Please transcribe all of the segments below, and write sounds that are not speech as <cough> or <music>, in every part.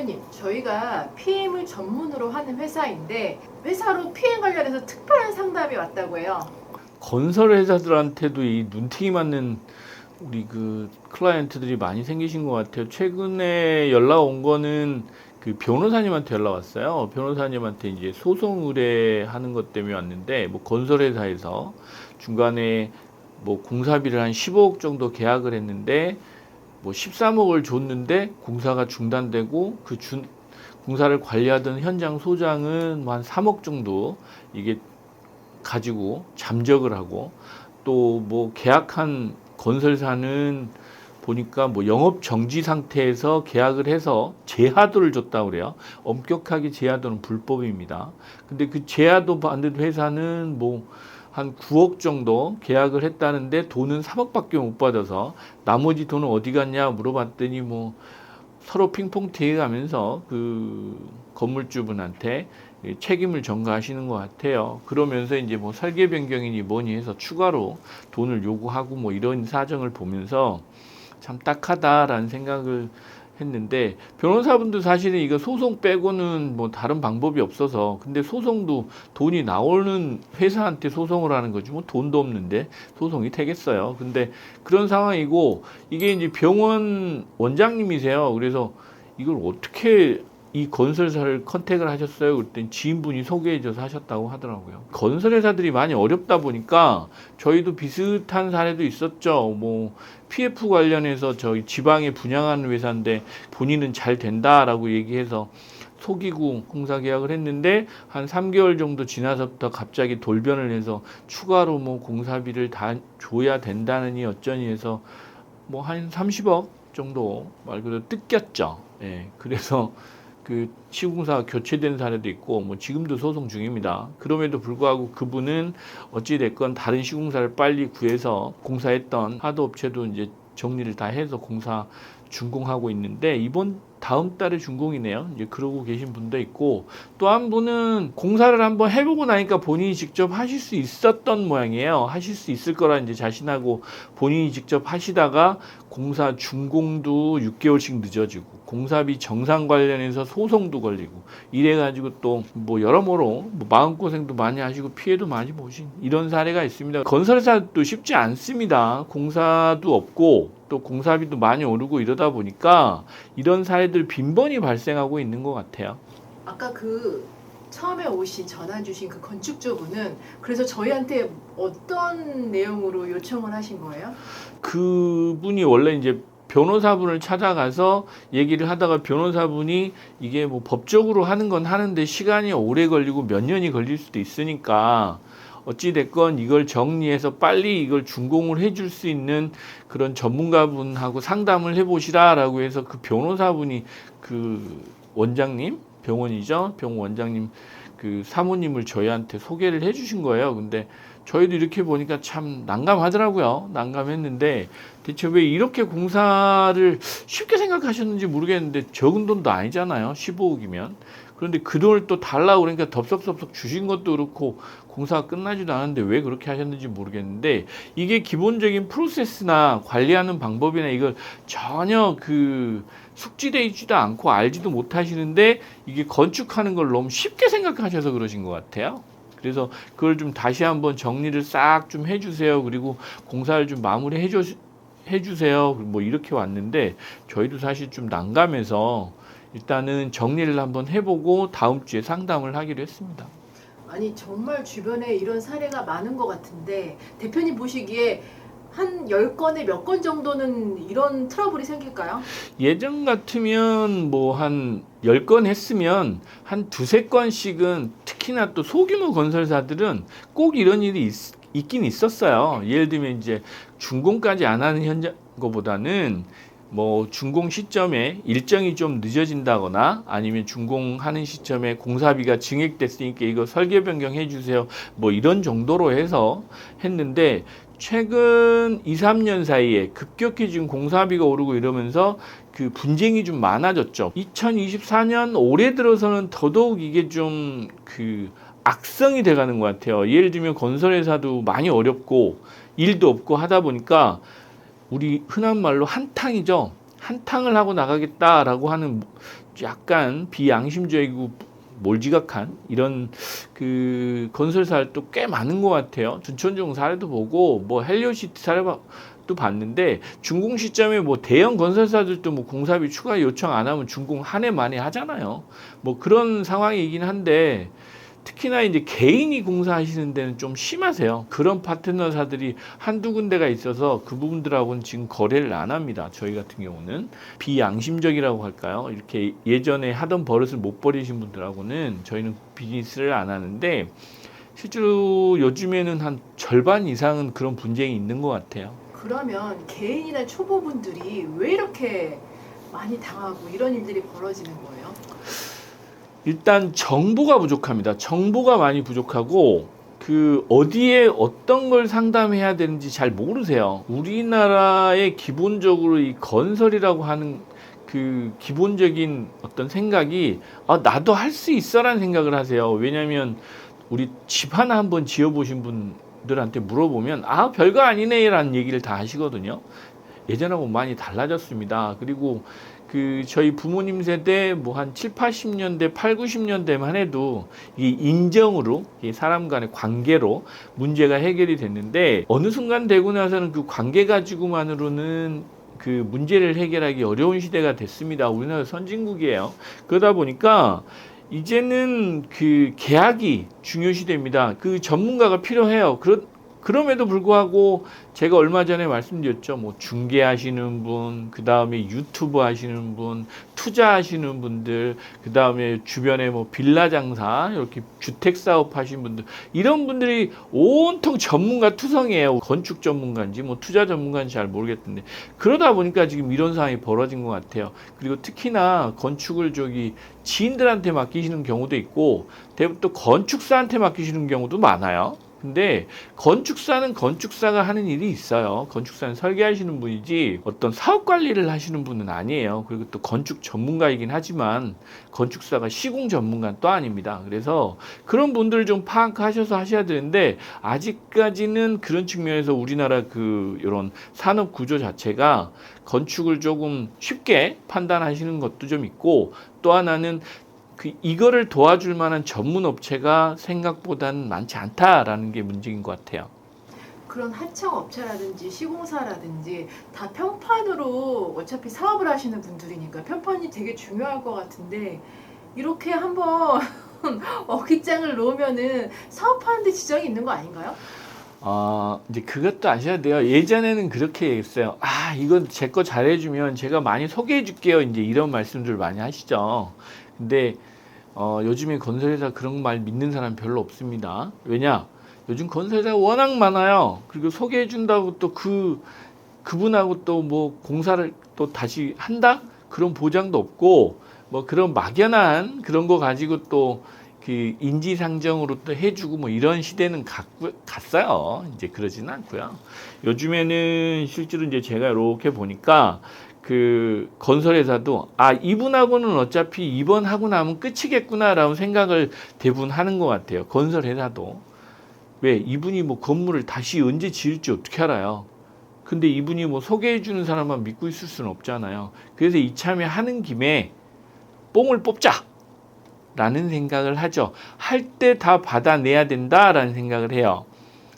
대표님, 저희가 PM을 전문으로 하는 회사인데 회사로 PM 관련해서 특별한 상담이 왔다고 해요. 건설 회사들한테도 이 눈팅이 맞는 우리 그 클라이언트들이 많이 생기신 것 같아요. 최근에 연락 온 거는 그 변호사님한테 연락 왔어요. 변호사님한테 이제 소송 의뢰하는 것 때문에 왔는데 뭐 건설 회사에서 중간에 뭐 공사비를 한 15억 정도 계약을 했는데 뭐 13억을 줬는데 공사가 중단되고 그 준, 공사를 관리하던 현장 소장은 뭐 한 3억 정도 이게 가지고 잠적을 하고 또 뭐 계약한 건설사는 보니까 뭐 영업 정지 상태에서 계약을 해서 제하도를 줬다 그래요. 엄격하게 제하도는 불법입니다. 근데 그 제하도 받는 회사는 뭐 한 9억 정도 계약을 했다는데 돈은 3억밖에 못 받아서 나머지 돈은 어디 갔냐 물어봤더니 뭐 서로 핑퐁 대가면서 그 건물주분한테 이 책임을 전가하시는 것 같아요. 그러면서 이제 뭐 설계 변경이니 뭐니 해서 추가로 돈을 요구하고 뭐 이런 사정을 보면서 참 딱하다라는 생각을 했는데 변호사분도 사실은 이거 소송 빼고는 뭐 다른 방법이 없어서 근데 소송도 돈이 나오는 회사한테 소송을 하는 거지 뭐 돈도 없는데 소송이 되겠어요. 근데 그런 상황이고 이게 이제 병원 원장님이세요. 그래서 이걸 어떻게 이 건설사를 컨택을 하셨어요. 그랬더니 지인분이 소개해줘서 하셨다고 하더라고요. 건설회사들이 많이 어렵다 보니까 저희도 비슷한 사례도 있었죠. 뭐 PF 관련해서 저희 지방에 분양하는 회사인데 본인은 잘 된다라고 얘기해서 속이고 공사 계약을 했는데 한 3개월 정도 지나서부터 갑자기 돌변을 해서 추가로 뭐 공사비를 다 줘야 된다느니 어쩌니 해서 뭐 한 30억 정도 말 그대로 뜯겼죠. 예. 그래서 그 시공사가 교체된 사례도 있고 뭐 지금도 소송 중입니다. 그럼에도 불구하고 그분은 어찌 됐건 다른 시공사를 빨리 구해서 공사했던 하도 업체도 이제 정리를 다 해서 공사 준공하고 있는데 이번 다음 달에 준공이네요. 이제 그러고 계신 분도 있고 또 한 분은 공사를 한번 해보고 나니까 본인이 직접 하실 수 있었던 모양이에요. 하실 수 있을 거라 이제 자신하고 본인이 직접 하시다가 공사 준공도 6개월씩 늦어지고 공사비 정상 관련해서 소송도 걸리고 이래가지고 또 뭐 여러모로 뭐 마음고생도 많이 하시고 피해도 많이 보신 이런 사례가 있습니다. 건설사도 쉽지 않습니다. 공사도 없고 또 공사비도 많이 오르고 이러다 보니까 이런 사례 들 빈번히 발생하고 있는 것 같아요. 아까 그 처음에 오신 전화 주신 그 건축주분은 그래서 저희한테 어떤 내용으로 요청을 하신 거예요? 그분이 원래 이제 변호사분을 찾아가서 얘기를 하다가 변호사분이 이게 뭐 법적으로 하는 건 하는데 시간이 오래 걸리고 몇 년이 걸릴 수도 있으니까 어찌 됐건 이걸 정리해서 빨리 이걸 준공을 해줄 수 있는 그런 전문가분하고 상담을 해보시라라고 해서 그 변호사분이 그 원장님 병원이죠 병원 원장님 그 사모님을 저희한테 소개를 해주신 거예요. 근데 저희도 이렇게 보니까 참 난감하더라고요. 난감했는데 대체 왜 이렇게 공사를 쉽게 생각하셨는지 모르겠는데 적은 돈도 아니잖아요. 15억이면. 그런데 그 돈을 또 달라고 그러니까 덥석덥석 주신 것도 그렇고 공사가 끝나지도 않았는데 왜 그렇게 하셨는지 모르겠는데 이게 기본적인 프로세스나 관리하는 방법이나 이걸 전혀 그 숙지되어 있지도 않고 알지도 못하시는데 이게 건축하는 걸 너무 쉽게 생각하셔서 그러신 것 같아요. 그래서 그걸 좀 다시 한번 정리를 싹 좀 해주세요. 그리고 공사를 좀 마무리 해줘 해주세요. 뭐 이렇게 왔는데 저희도 사실 좀 난감해서 일단은 정리를 한번 해보고 다음 주에 상담을 하기로 했습니다. 아니 정말 주변에 이런 사례가 많은 것 같은데 대표님 보시기에 한 10건에 몇 건 정도는 이런 트러블이 생길까요? 예전 같으면 뭐 한 10건 했으면 한 두세 건씩은 특히나 또 소규모 건설사들은 꼭 이런 일이 있, 있긴 있었어요. 예를 들면 이제 준공까지 안 하는 현장 거보다는 뭐 준공 시점에 일정이 좀 늦어진다거나 아니면 준공하는 시점에 공사비가 증액됐으니까 이거 설계 변경해 주세요. 뭐 이런 정도로 해서 했는데 최근 2, 3년 사이에 급격히 지금 공사비가 오르고 이러면서 그 분쟁이 좀 많아졌죠. 2024년 올해 들어서는 더더욱 이게 좀그 악성이 돼가는 것 같아요. 예를 들면 건설회사도 많이 어렵고 일도 없고 하다 보니까 우리 흔한 말로 한탕이죠. 한탕을 하고 나가겠다라고 하는 약간 비양심적이고 몰지각한 이런 그 건설사도 꽤 많은 것 같아요. 둔촌중 사례도 보고 뭐 헬리오시티 사례도 봤는데 준공 시점에 뭐 대형 건설사들도 뭐 공사비 추가 요청 안 하면 준공 한 해 만에 하잖아요. 뭐 그런 상황이긴 한데 특히나 이제 개인이 공사하시는 데는 좀 심하세요. 그런 파트너사들이 한두 군데가 있어서 그 부분들하고는 지금 거래를 안 합니다. 저희 같은 경우는 비양심적이라고 할까요? 이렇게 예전에 하던 버릇을 못 버리신 분들하고는 저희는 비즈니스를 안 하는데 실제로 요즘에는 한 절반 이상은 그런 분쟁이 있는 것 같아요. 그러면 개인이나 초보분들이 왜 이렇게 많이 당하고 이런 일들이 벌어지는 거예요? 일단 정보가 부족합니다. 정보가 많이 부족하고 그 어디에 어떤 걸 상담해야 되는지 잘 모르세요. 우리나라의 기본적으로 이 건설이라고 하는 그 기본적인 어떤 생각이 아 나도 할 수 있어라는 생각을 하세요. 왜냐하면 우리 집 하나 한번 지어보신 분들한테 물어보면 아 별거 아니네라는 얘기를 다 하시거든요. 예전하고 많이 달라졌습니다. 그리고 그 저희 부모님 세대 뭐 한 7, 80년대, 8, 90년대만 해도 이 인정으로 이 사람 간의 관계로 문제가 해결이 됐는데 어느 순간 되고 나서는 그 관계 가지고만으로는 그 문제를 해결하기 어려운 시대가 됐습니다. 우리나라 선진국이에요. 그러다 보니까 이제는 그 계약이 중요 시대입니다. 그 전문가가 필요해요. 그렇 그럼에도 불구하고 제가 얼마 전에 말씀드렸죠. 뭐 중개하시는 분, 그 다음에 유튜브 하시는 분, 투자하시는 분들, 그 다음에 주변에 뭐 빌라 장사, 이렇게 주택 사업 하시는 분들, 이런 분들이 온통 전문가 투성이에요. 건축 전문가인지 뭐 투자 전문가인지 잘 모르겠던데. 그러다 보니까 지금 이런 상황이 벌어진 것 같아요. 그리고 특히나 건축을 저기 지인들한테 맡기시는 경우도 있고, 대부분 또 건축사한테 맡기시는 경우도 많아요. 근데 건축사는 건축사가 하는 일이 있어요. 건축사는 설계하시는 분이지 어떤 사업 관리를 하시는 분은 아니에요. 그리고 또 건축 전문가이긴 하지만 건축사가 시공 전문가는 또 아닙니다. 그래서 그런 분들을 좀 파악하셔서 하셔야 되는데 아직까지는 그런 측면에서 우리나라 그 이런 산업 구조 자체가 건축을 조금 쉽게 판단하시는 것도 좀 있고 또 하나는 그 이거를 도와줄 만한 전문 업체가 생각보다는 많지 않다라는 게 문제인 것 같아요. 그런 하청 업체라든지 시공사라든지 다 평판으로 어차피 사업을 하시는 분들이니까 평판이 되게 중요할 것 같은데 이렇게 한번 <laughs> 어깃장을 놓으면은 사업하는데 지장이 있는 거 아닌가요? 아, 이제 그것도 아셔야 돼요. 예전에는 그렇게 얘기했어요. 아, 이건 제 거 잘해주면 제가 많이 소개해줄게요. 이제 이런 말씀들 많이 하시죠. 근데, 어, 요즘에 건설회사 그런 말 믿는 사람 별로 없습니다. 왜냐? 요즘 건설회사가 워낙 많아요. 그리고 소개해 준다고 또 그, 그분하고 또 뭐 공사를 또 다시 한다? 그런 보장도 없고, 뭐 그런 막연한 그런 거 가지고 또 그 인지상정으로 또 해주고 뭐 이런 시대는 갔, 갔어요. 이제 그러지는 않고요. 요즘에는 실제로 이제 제가 이렇게 보니까 그 건설회사도 아 이분하고는 어차피 이번 하고 나면 끝이겠구나라고 생각을 대부분 하는 것 같아요. 건설회사도 왜 이분이 뭐 건물을 다시 언제 지을지 어떻게 알아요? 근데 이분이 뭐 소개해 주는 사람만 믿고 있을 수는 없잖아요. 그래서 이참에 하는 김에 뽕을 뽑자. 라는 생각을 하죠. 할 때 다 받아내야 된다라는 생각을 해요.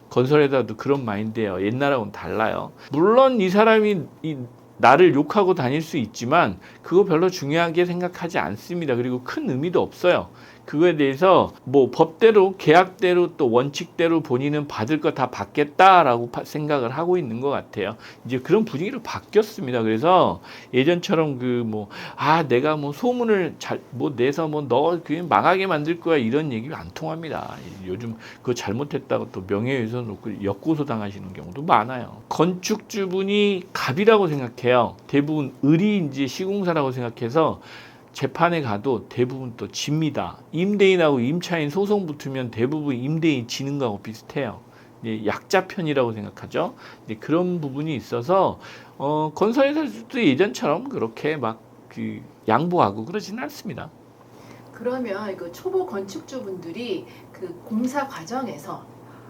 건설에다도 그런 마인드예요. 옛날하고는 달라요. 물론 이 사람이 이 나를 욕하고 다닐 수 있지만 그거 별로 중요하게 생각하지 않습니다. 그리고 큰 의미도 없어요. 그거에 대해서 뭐 법대로 계약대로 또 원칙대로 본인은 받을 거 다 받겠다라고 파- 생각을 하고 있는 것 같아요. 이제 그런 분위기로 바뀌었습니다. 그래서 예전처럼 그 뭐 아 내가 뭐 소문을 잘 뭐 내서 뭐 너 그냥 망하게 만들 거야 이런 얘기 안 통합니다. 요즘 그거 잘못했다고 또 명예훼손 놓고 역고소 당하시는 경우도 많아요. 건축주분이 갑이라고 생각해요. 대부분 을이 이제 시공사라고 생각해서 재판에 가도 대부분 또 집니다. 임대인하고 임차인 소송 붙으면 대부분 임대인 지는 거하고 비슷해요. 약자 편이라고 생각하죠. 그런 부분이 있어서 어, 건설회사들도 예전처럼 그렇게 막 그 양보하고 그러지는 않습니다. 그러면 그 초보 건축주분들이 그 공사 과정에서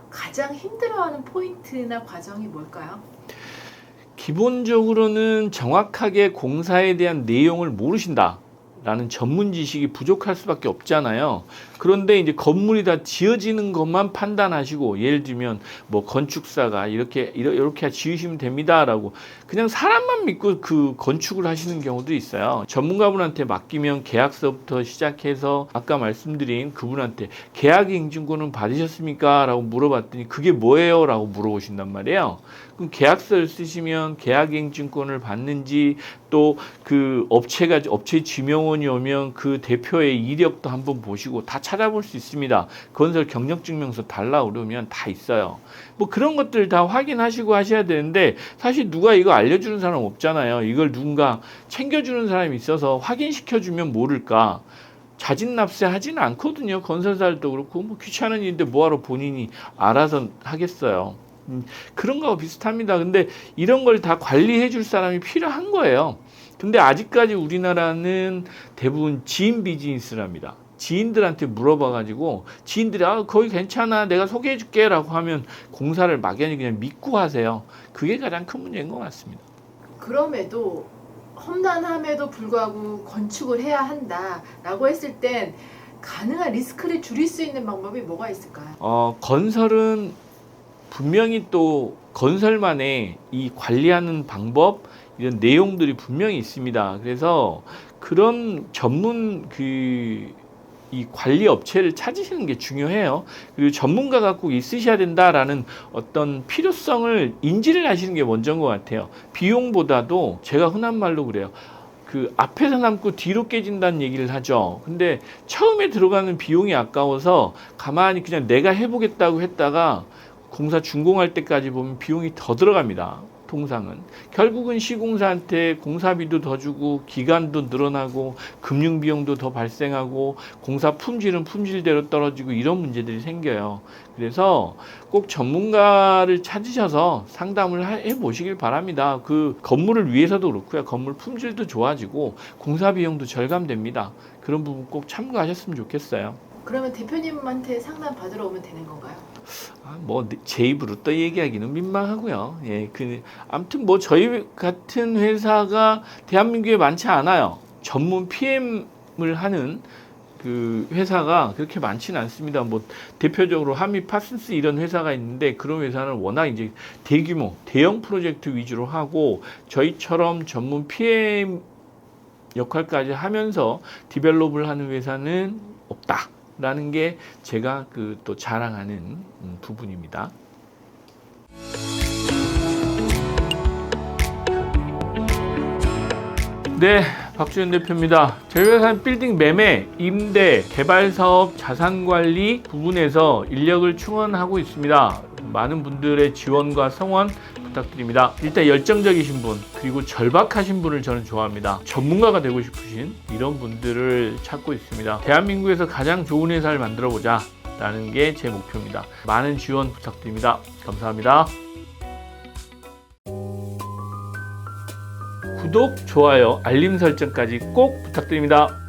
가장 힘들어하는 포인트나 과정이 뭘까요? 기본적으로는 정확하게 공사에 대한 내용을 모르신다. 라는 전문 지식이 부족할 수밖에 없잖아요. 그런데 이제 건물이 다 지어지는 것만 판단하시고 예를 들면 뭐 건축사가 이렇게 이렇게 지으시면 됩니다라고 그냥 사람만 믿고 그 건축을 하시는 경우도 있어요. 전문가분한테 맡기면 계약서부터 시작해서 아까 말씀드린 그분한테 계약 인증권은 받으셨습니까? 라고 물어봤더니 그게 뭐예요? 라고 물어보신단 말이에요. 그럼 계약서를 쓰시면 계약 인증권을 받는지 또 그 업체가 업체 지명원이 오면 그 대표의 이력도 한번 보시고 다 찾아볼 수 있습니다. 건설 경력증명서 달라 그러면 다 있어요. 뭐 그런 것들 다 확인하시고 하셔야 되는데 사실 누가 이거 알려주는 사람 없잖아요. 이걸 누군가 챙겨주는 사람이 있어서 확인시켜주면 모를까. 자진 납세 하지는 않거든요. 건설사들도 그렇고 뭐 귀찮은 일인데 뭐하러 본인이 알아서 하겠어요. 음, 그런 거하고 비슷합니다. 근데 이런 걸 다 관리해 줄 사람이 필요한 거예요. 근데 아직까지 우리나라는 대부분 지인 비즈니스랍니다. 지인들한테 물어봐가지고 지인들이 아 거기 괜찮아 내가 소개해줄게라고 하면 공사를 막연히 그냥 믿고 하세요. 그게 가장 큰 문제인 것 같습니다. 그럼에도 험난함에도 불구하고 건축을 해야 한다라고 했을 땐 가능한 리스크를 줄일 수 있는 방법이 뭐가 있을까요? 어, 건설은 분명히 또 건설만의 이 관리하는 방법 이런 내용들이 분명히 있습니다. 그래서 그런 전문 그 이 관리 업체를 찾으시는 게 중요해요. 그리고 전문가가 꼭 있으셔야 된다라는 어떤 필요성을 인지를 하시는 게 먼저인 것 같아요. 비용보다도 제가 흔한 말로 그래요. 그 앞에서 남고 뒤로 깨진다는 얘기를 하죠. 근데 처음에 들어가는 비용이 아까워서 가만히 그냥 내가 해보겠다고 했다가 공사 준공할 때까지 보면 비용이 더 들어갑니다. 통상은 결국은 시공사한테 공사비도 더 주고 기간도 늘어나고 금융 비용도 더 발생하고 공사 품질은 품질대로 떨어지고 이런 문제들이 생겨요. 그래서 꼭 전문가를 찾으셔서 상담을 하- 해보시길 바랍니다. 그 건물을 위해서도 그렇고요. 건물 품질도 좋아지고 공사 비용도 절감됩니다. 그런 부분 꼭 참고하셨으면 좋겠어요. 그러면 대표님한테 상담 받으러 오면 되는 건가요? 아, 뭐제 입으로 또 얘기하기는 민망하고요. 예, 그 아무튼 뭐 저희 같은 회사가 대한민국에 많지 않아요. 전문 PM을 하는 그 회사가 그렇게 많지는 않습니다. 뭐 대표적으로 하미 파슨스 이런 회사가 있는데 그런 회사는 워낙 이제 대규모 대형 프로젝트 위주로 하고 저희처럼 전문 PM 역할까지 하면서 디벨롭을 하는 회사는 없다 라는 게 제가 그 또 자랑하는 음, 부분입니다. 네, 박주현 대표입니다. 회사는 빌딩 매매, 임대, 개발 사업, 자산 관리 부분에서 인력을 충원하고 있습니다. 많은 분들의 지원과 성원 부탁드립니다. 일단 열정적이신 분, 그리고 절박하신 분을 저는 좋아합니다. 전문가가 되고 싶으신 이런 분들을 찾고 있습니다. 대한민국에서 가장 좋은 회사를 만들어 보자. 라는 게 제 목표입니다. 많은 지원 부탁드립니다. 감사합니다. 구독, 좋아요, 알림 설정까지 꼭 부탁드립니다.